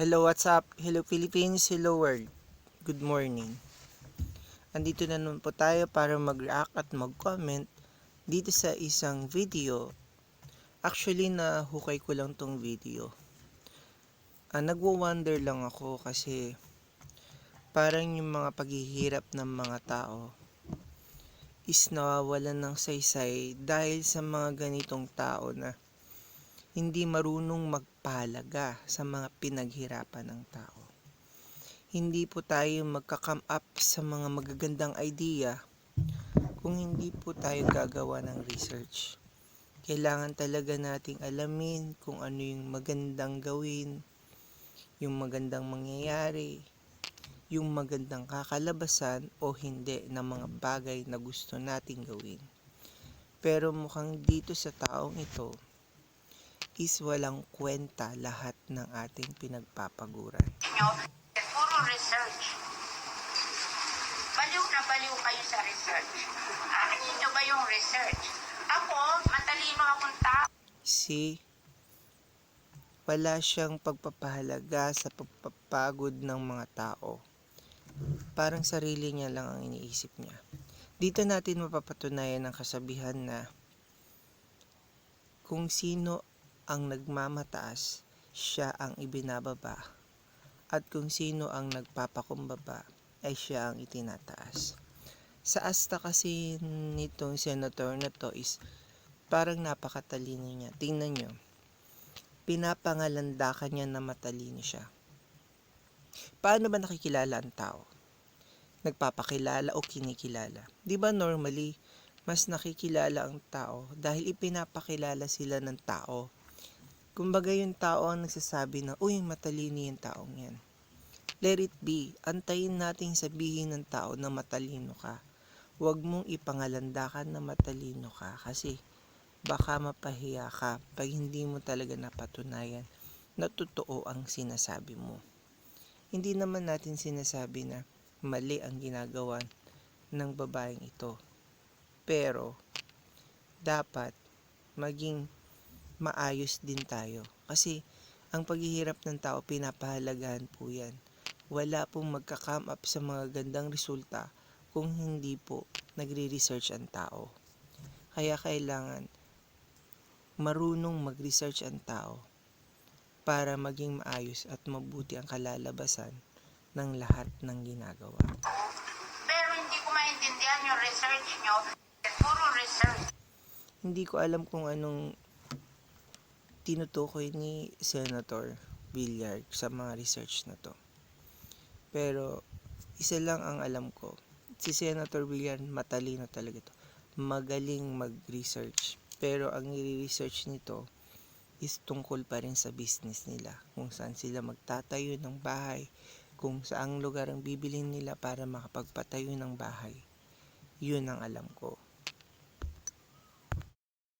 Hello, what's up? Hello Philippines, hello world. Good morning. Andito na naman po tayo para mag-react at mag-comment dito sa isang video. Actually, nahukay ko lang tong video. Ah, nagwo-wonder lang ako kasi parang yung mga paghihirap ng mga tao is nawawalan ng saysay dahil sa mga ganitong tao na hindi marunong magpahalaga sa mga pinaghirapan ng tao. Hindi po tayo magka-come up sa mga magagandang idea kung hindi po tayo gagawa ng research. Kailangan talaga nating alamin kung ano yung magandang gawin, yung magandang mangyayari, yung magandang kakalabasan o hindi ng mga bagay na gusto nating gawin. Pero mukhang dito sa taong ito, is walang kwenta lahat ng ating pinagpapaguran. puro research. Baliw na baliw kayo sa research. Ano nyo ba yung research? Ako, matalino akong tao. Si wala siyang pagpapahalaga sa pagpapagod ng mga tao. Parang sarili niya lang ang iniisip niya. Dito natin mapapatunayan ang kasabihan na kung sino ang nagmamataas, siya ang ibinababa. At kung sino ang nagpapakumbaba, ay siya ang itinataas. Sa asta kasi nitong senator na to is parang napakatalino niya. Tingnan nyo. Pinapangalandakan niya na matalino siya. Paano ba nakikilala ang tao? Nagpapakilala o kinikilala? Di ba normally, mas nakikilala ang tao dahil ipinapakilala sila ng tao. Kumbaga yung tao ang nagsasabi na, uy, matalino yung taong yan. Let it be. Antayin nating sabihin ng tao na matalino ka. Huwag mong ipangalandakan na matalino ka kasi baka mapahiya ka pag hindi mo talaga napatunayan na totoo ang sinasabi mo. Hindi naman natin sinasabi na mali ang ginagawa ng babaeng ito. Pero, dapat maging maayos din tayo. Kasi, ang paghihirap ng tao, pinapahalagahan po yan. Wala pong magka-come up sa mga gandang resulta kung hindi po nagre-research ang tao. Kaya kailangan marunong mag-research ang tao para maging maayos at mabuti ang kalalabasan ng lahat ng ginagawa. Pero hindi ko maintindihan yung research nyo. Puro research. Hindi ko alam kung anong tinutukoy ni Senator Villar sa mga research na to. Pero isa lang ang alam ko. Si Senator Villar matalino talaga to. Magaling mag-research. Pero ang nire-research nito is tungkol pa rin sa business nila. Kung saan sila magtatayo ng bahay, kung saang lugar ang bibilin nila para makapagpatayo ng bahay. Yun ang alam ko.